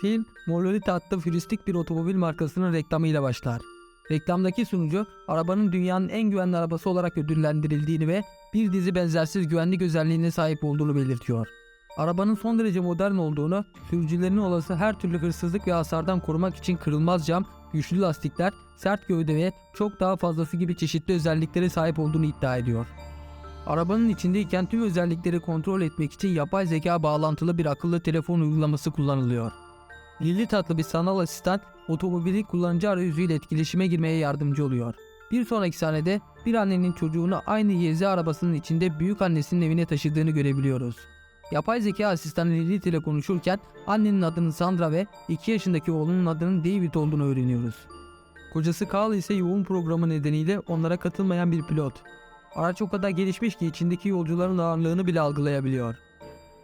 Film, Morlolita adlı füristik bir otomobil markasının reklamıyla başlar. Reklamdaki sunucu, arabanın dünyanın en güvenli arabası olarak ödüllendirildiğini ve bir dizi benzersiz güvenlik özelliğine sahip olduğunu belirtiyor. Arabanın son derece modern olduğunu, sürücülerini olası her türlü hırsızlık ve hasardan korumak için kırılmaz cam, güçlü lastikler, sert gövde ve çok daha fazlası gibi çeşitli özelliklere sahip olduğunu iddia ediyor. Arabanın içindeyken tüm özellikleri kontrol etmek için yapay zeka bağlantılı bir akıllı telefon uygulaması kullanılıyor. Lilith adlı bir sanal asistan otomobili kullanıcı arayüzüyle etkileşime girmeye yardımcı oluyor. Bir sonraki sahnede bir annenin çocuğunu aynı yezi arabasının içinde büyük annesinin evine taşıdığını görebiliyoruz. Yapay zeka asistanı Lilith ile konuşurken annenin adının Sandra ve 2 yaşındaki oğlunun adının David olduğunu öğreniyoruz. Kocası Carl ise yoğun programı nedeniyle onlara katılmayan bir pilot. Araç o kadar gelişmiş ki içindeki yolcuların ağırlığını bile algılayabiliyor.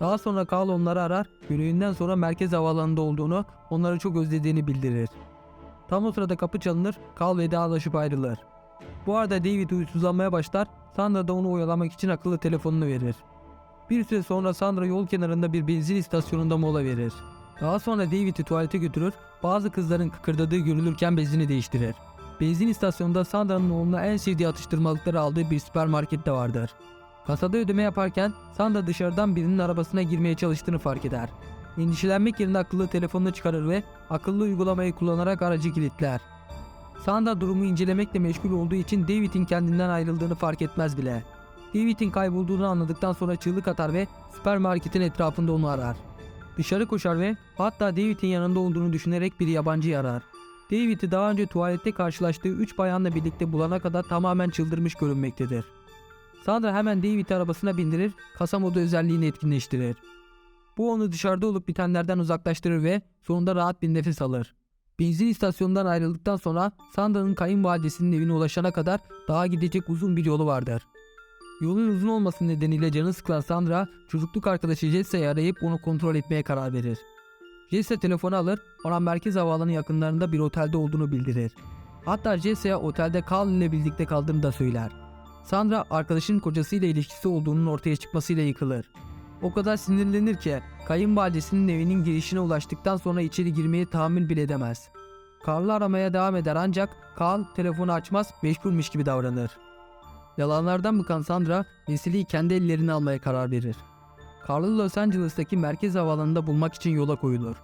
Daha sonra Carl onları arar, görevinden sonra merkez havaalanında olduğunu, onları çok özlediğini bildirir. Tam o sırada kapı çalınır, Carl vedalaşıp ayrılır. Bu arada David huysuzlanmaya başlar, Sandra da onu oyalamak için akıllı telefonunu verir. Bir süre sonra Sandra yol kenarında bir benzin istasyonunda mola verir. Daha sonra David'i tuvalete götürür, bazı kızların kıkırdadığı görülürken bezini değiştirir. Benzin istasyonunda Sandra'nın oğluna en sevdiği atıştırmalıkları aldığı bir süpermarket de vardır. Kasada ödeme yaparken Sandra dışarıdan birinin arabasına girmeye çalıştığını fark eder. Endişelenmek yerine akıllı telefonunu çıkarır ve akıllı uygulamayı kullanarak aracı kilitler. Sandra durumu incelemekle meşgul olduğu için David'in kendinden ayrıldığını fark etmez bile. David'in kaybolduğunu anladıktan sonra çığlık atar ve süpermarketin etrafında onu arar. Dışarı koşar ve hatta David'in yanında olduğunu düşünerek bir yabancıyı arar. David'i daha önce tuvalette karşılaştığı 3 bayanla birlikte bulana kadar tamamen çıldırmış görünmektedir. Sandra hemen David'i arabasına bindirir, kasa modu özelliğini etkinleştirir. Bu onu dışarıda olup bitenlerden uzaklaştırır ve sonunda rahat bir nefes alır. Benzin istasyonundan ayrıldıktan sonra Sandra'nın kayınvalidesinin evine ulaşana kadar daha gidecek uzun bir yolu vardır. Yolun uzun olması nedeniyle canı sıkılan Sandra, çocukluk arkadaşı Jessa'yı arayıp onu kontrol etmeye karar verir. Jesse telefonu alır, ona merkez havaalanı yakınlarında bir otelde olduğunu bildirir. Hatta Jesse'ye otelde Carl ile birlikte kaldığını da söyler. Sandra arkadaşının kocasıyla ilişkisi olduğunun ortaya çıkmasıyla yıkılır. O kadar sinirlenir ki kayınvalidesinin evinin girişine ulaştıktan sonra içeri girmeye tahammül bile edemez. Carl'ı aramaya devam eder ancak Carl telefonu açmaz meşgulmüş gibi davranır. Yalanlardan bıkan Sandra meseleyi kendi ellerine almaya karar verir. Carl'ı Los Angeles'taki merkez havaalanında bulmak için yola koyulur.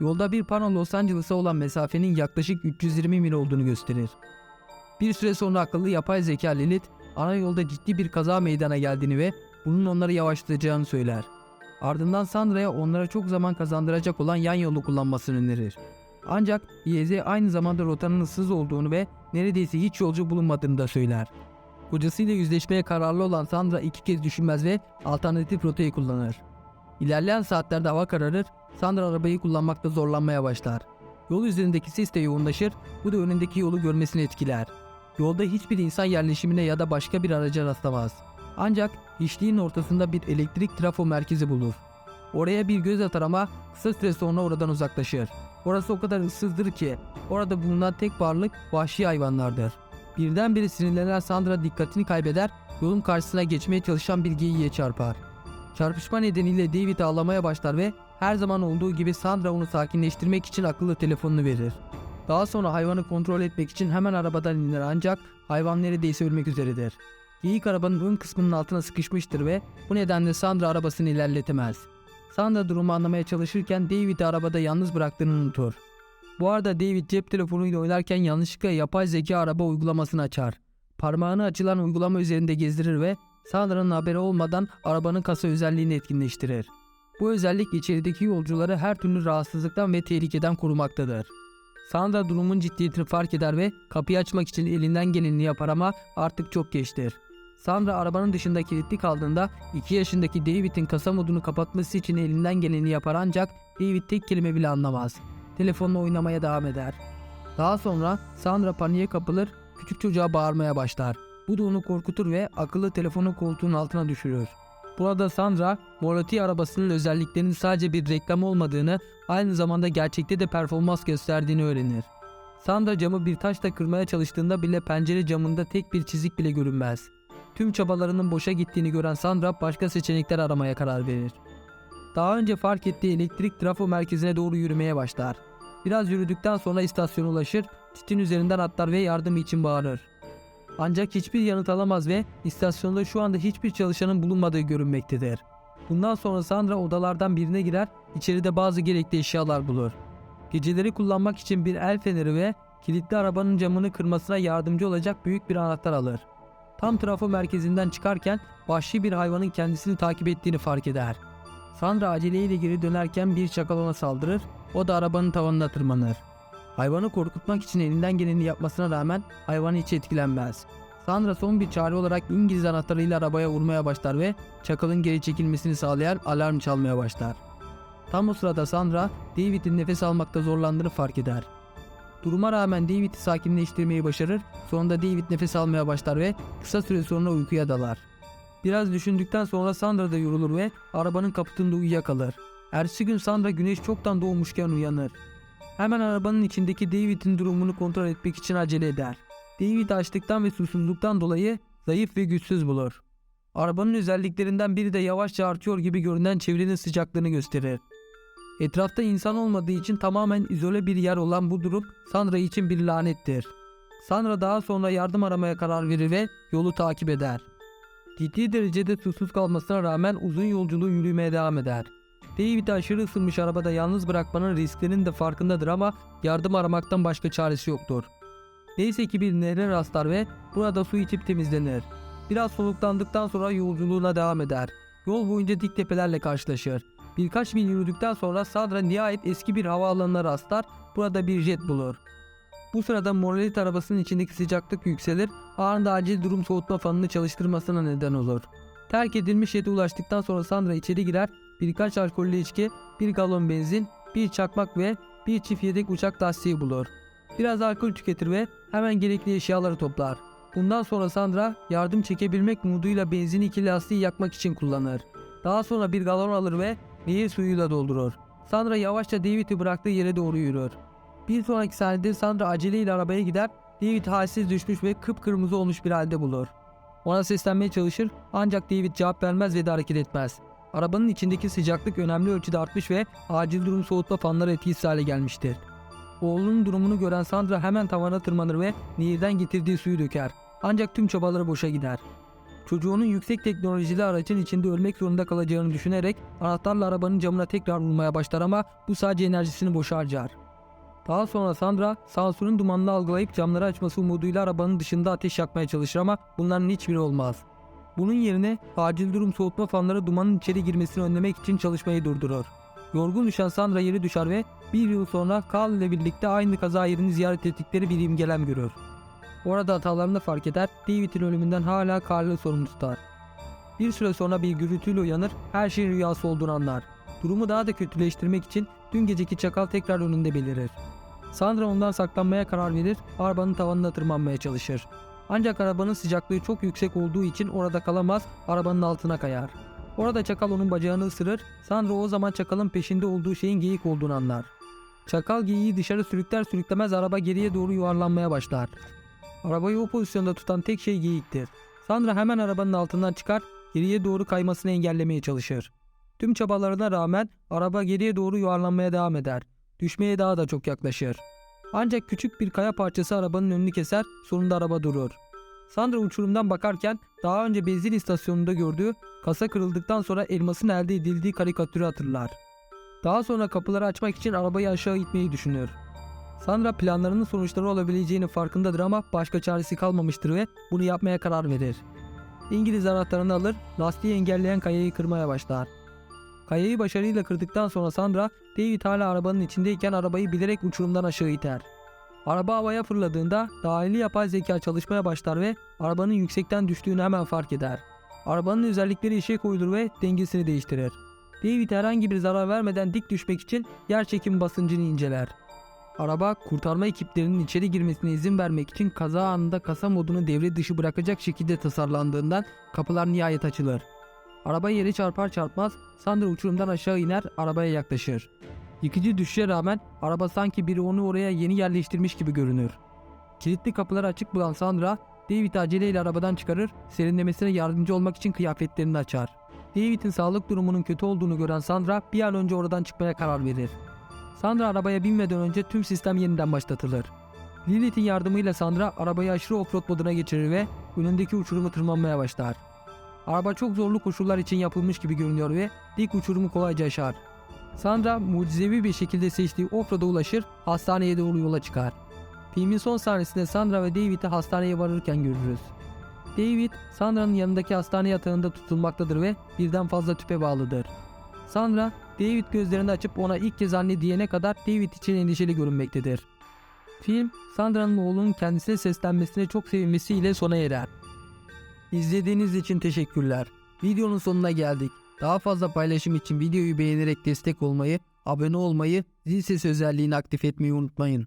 Yolda bir pano Los Angeles'a olan mesafenin yaklaşık 320 mil olduğunu gösterir. Bir süre sonra akıllı yapay zeka Lilith, ana yolda ciddi bir kaza meydana geldiğini ve bunun onları yavaşlatacağını söyler. Ardından Sandra'ya onlara çok zaman kazandıracak olan yan yolu kullanmasını önerir. Ancak YZ aynı zamanda rotanın ıssız olduğunu ve neredeyse hiç yolcu bulunmadığını da söyler. Kocasıyla yüzleşmeye kararlı olan Sandra iki kez düşünmez ve alternatif rotayı kullanır. İlerleyen saatlerde hava kararır, Sandra arabayı kullanmakta zorlanmaya başlar. Yol üzerindeki sis de yoğunlaşır, bu da önündeki yolu görmesini etkiler. Yolda hiçbir insan yerleşimine ya da başka bir araca rastlamaz. Ancak hiçliğin ortasında bir elektrik trafo merkezi bulur. Oraya bir göz atar ama kısa süre sonra oradan uzaklaşır. Orası o kadar ıssızdır ki orada bulunan tek varlık vahşi hayvanlardır. Birdenbire sinirlenen Sandra dikkatini kaybeder, yolun karşısına geçmeye çalışan bir geyiğe çarpar. Çarpışma nedeniyle David ağlamaya başlar ve her zaman olduğu gibi Sandra onu sakinleştirmek için akıllı telefonunu verir. Daha sonra hayvanı kontrol etmek için hemen arabadan iner ancak hayvan neredeyse ölmek üzeredir. Geyik arabanın ön kısmının altına sıkışmıştır ve bu nedenle Sandra arabasını ilerletemez. Sandra durumu anlamaya çalışırken David'i arabada yalnız bıraktığını unutur. Bu arada David cep telefonuyla oynarken yanlışlıkla yapay zeka araba uygulamasını açar. Parmağını açılan uygulama üzerinde gezdirir ve Sandra'nın haberi olmadan arabanın kasa özelliğini etkinleştirir. Bu özellik içerideki yolcuları her türlü rahatsızlıktan ve tehlikeden korumaktadır. Sandra durumun ciddiyetini fark eder ve kapıyı açmak için elinden geleni yapar ama artık çok geçtir. Sandra arabanın dışında kilitli kaldığında 2 yaşındaki David'in kasa modunu kapatması için elinden geleni yapar ancak David tek kelime bile anlamaz. Telefonla oynamaya devam eder. Daha sonra Sandra paniğe kapılır, küçük çocuğa bağırmaya başlar. Bu da onu korkutur ve akıllı telefonu koltuğun altına düşürür. Burada Sandra, Morati arabasının özelliklerinin sadece bir reklam olmadığını, aynı zamanda gerçekte de performans gösterdiğini öğrenir. Sandra camı bir taşla kırmaya çalıştığında bile pencere camında tek bir çizik bile görünmez. Tüm çabalarının boşa gittiğini gören Sandra başka seçenekler aramaya karar verir. daha önce fark ettiği elektrik trafo merkezine doğru yürümeye başlar. Biraz yürüdükten sonra istasyona ulaşır, titin üzerinden atlar ve yardım için bağırır. Ancak hiçbir yanıt alamaz ve istasyonda şu anda hiçbir çalışanın bulunmadığı görünmektedir. Bundan sonra Sandra odalardan birine girer, içeride bazı gerekli eşyalar bulur. Geceleri kullanmak için bir el feneri ve kilitli arabanın camını kırmasına yardımcı olacak büyük bir anahtar alır. Tam trafo merkezinden çıkarken vahşi bir hayvanın kendisini takip ettiğini fark eder. Sandra aceleyle geri dönerken bir çakal ona saldırır, o da arabanın tavanına tırmanır. Hayvanı korkutmak için elinden geleni yapmasına rağmen hayvan hiç etkilenmez. Sandra son bir çare olarak İngiliz anahtarıyla arabaya vurmaya başlar ve çakalın geri çekilmesini sağlayan alarm çalmaya başlar. Tam o sırada Sandra, David'in nefes almakta zorlandığını fark eder. Duruma rağmen David'i sakinleştirmeyi başarır, sonunda David nefes almaya başlar ve kısa süre sonra uykuya dalar. Biraz düşündükten sonra Sandra da yorulur ve arabanın kaputunda uyuyakalır. Ertesi gün Sandra güneş çoktan doğmuşken uyanır. Hemen arabanın içindeki David'in durumunu kontrol etmek için acele eder. David açlıktan ve susuzluktan dolayı zayıf ve güçsüz bulur. Arabanın özelliklerinden biri de yavaşça artıyor gibi görünen çevrenin sıcaklığını gösterir. Etrafta insan olmadığı için tamamen izole bir yer olan bu durum Sandra için bir lanettir. Sandra daha sonra yardım aramaya karar verir ve yolu takip eder. Ciddi derecede susuz kalmasına rağmen uzun yolculuğu yürümeye devam eder. David'i aşırı ısınmış arabada yalnız bırakmanın risklerinin de farkındadır ama yardım aramaktan başka çaresi yoktur. Neyse ki bir nehre rastlar ve burada su içip temizlenir. Biraz soluklandıktan sonra yolculuğuna devam eder. Yol boyunca dik tepelerle karşılaşır. Birkaç mil yürüdükten sonra Sandra nihayet eski bir havaalanına rastlar, burada bir jet bulur. Bu sırada monolit arabasının içindeki sıcaklık yükselir, anında acil durum soğutma fanını çalıştırmasına neden olur. Terk edilmiş jete ulaştıktan sonra Sandra içeri girer, birkaç alkollü içki, bir galon benzin, bir çakmak ve bir çift yedek uçak lastiği bulur. Biraz alkol tüketir ve hemen gerekli eşyaları toplar. Bundan sonra Sandra yardım çekebilmek umuduyla benzini iki lastiği yakmak için kullanır. Daha sonra bir galon alır ve nehir suyuyla doldurur. Sandra yavaşça David'i bıraktığı yere doğru yürür. Bir sonraki sahnede Sandra aceleyle arabaya gider, David halsiz düşmüş ve kıpkırmızı olmuş bir halde bulur. Ona seslenmeye çalışır ancak David cevap vermez ve de hareket etmez. Arabanın içindeki sıcaklık önemli ölçüde artmış ve acil durum soğutma fanları etkisiz hale gelmiştir. Oğlunun durumunu gören Sandra hemen tavana tırmanır ve nehirden getirdiği suyu döker. Ancak tüm çabaları boşa gider. Çocuğunun yüksek teknolojili aracın içinde ölmek zorunda kalacağını düşünerek anahtarla arabanın camına tekrar vurmaya başlar ama bu sadece enerjisini boşa harcar. Daha sonra Sandra sansürün dumanını algılayıp camları açması umuduyla arabanın dışında ateş yakmaya çalışır ama bunların hiçbiri olmaz. Bunun yerine acil durum soğutma fanları dumanın içeri girmesini önlemek için çalışmayı durdurur. Yorgun düşen Sandra yeri düşer ve bir yıl sonra Carl ile birlikte aynı kaza yerini ziyaret ettikleri bir imgelem görür. Orada hatalarını fark eder, David'in ölümünden hala Carl'ı sorumlu tutar. Bir süre sonra bir gürültüyle uyanır, her şeyin rüyası olduğunu anlar. Durumu daha da kötüleştirmek için dün geceki çakal tekrar önünde belirir. Sandra ondan saklanmaya karar verir, arabanın tavanına tırmanmaya çalışır. Ancak arabanın sıcaklığı çok yüksek olduğu için orada kalamaz, arabanın altına kayar. Orada çakal onun bacağını ısırır, Sandra o zaman çakalın peşinde olduğu şeyin geyik olduğunu anlar. Çakal geyiği dışarı sürükler sürüklemez araba geriye doğru yuvarlanmaya başlar. Arabayı o pozisyonda tutan tek şey geyiktir. Sandra hemen arabanın altından çıkar, geriye doğru kaymasını engellemeye çalışır. Tüm çabalarına rağmen araba geriye doğru yuvarlanmaya devam eder. Düşmeye daha da çok yaklaşır. Ancak küçük bir kaya parçası arabanın önünü keser, sonunda araba durur. Sandra uçurumdan bakarken daha önce benzin istasyonunda gördüğü kasa kırıldıktan sonra elmasın elde edildiği karikatürü hatırlar. Daha sonra kapıları açmak için arabayı aşağı itmeyi düşünür. Sandra planlarının sonuçları olabileceğinin farkındadır ama başka çaresi kalmamıştır ve bunu yapmaya karar verir. İngiliz anahtarını alır, lastiği engelleyen kayayı kırmaya başlar. Kayayı başarıyla kırdıktan sonra Sandra, David hala arabanın içindeyken arabayı bilerek uçurumdan aşağı iter. Araba havaya fırladığında dahili yapay zeka çalışmaya başlar ve arabanın yüksekten düştüğünü hemen fark eder. Arabanın özellikleri işe koyulur ve dengesini değiştirir. David herhangi bir zarar vermeden dik düşmek için yer çekim basıncını inceler. Araba kurtarma ekiplerinin içeri girmesine izin vermek için kaza anında kasa modunu devre dışı bırakacak şekilde tasarlandığından kapılar nihayet açılır. Araba yere çarpar çarpmaz Sandra uçurumdan aşağı iner arabaya yaklaşır. Yıkıcı düşüşe rağmen araba sanki biri onu oraya yeni yerleştirmiş gibi görünür. Kilitli kapıları açık bulan Sandra, David aceleyle arabadan çıkarır, serinlemesine yardımcı olmak için kıyafetlerini açar. David'in sağlık durumunun kötü olduğunu gören Sandra bir an önce oradan çıkmaya karar verir. Sandra arabaya binmeden önce tüm sistem yeniden başlatılır. Lilith'in yardımıyla Sandra arabayı aşırı offroad moduna geçirir ve önündeki uçurumu tırmanmaya başlar. Araba çok zorlu koşullar için yapılmış gibi görünüyor ve dik uçurumu kolayca aşar. Sandra mucizevi bir şekilde seçtiği offroad'a ulaşır, hastaneye doğru yola çıkar. Filmin son sahnesinde Sandra ve David'i hastaneye varırken görürüz. David, Sandra'nın yanındaki hastane yatağında tutulmaktadır ve birden fazla tüpe bağlıdır. Sandra, David gözlerini açıp ona ilk kez anne diyene kadar David için endişeli görünmektedir. Film, Sandra'nın oğlunun kendisine seslenmesine çok sevinmesiyle sona erer. İzlediğiniz için teşekkürler. Videonun sonuna geldik. Daha fazla paylaşım için videoyu beğenerek destek olmayı, abone olmayı, zil sesi özelliğini aktif etmeyi unutmayın.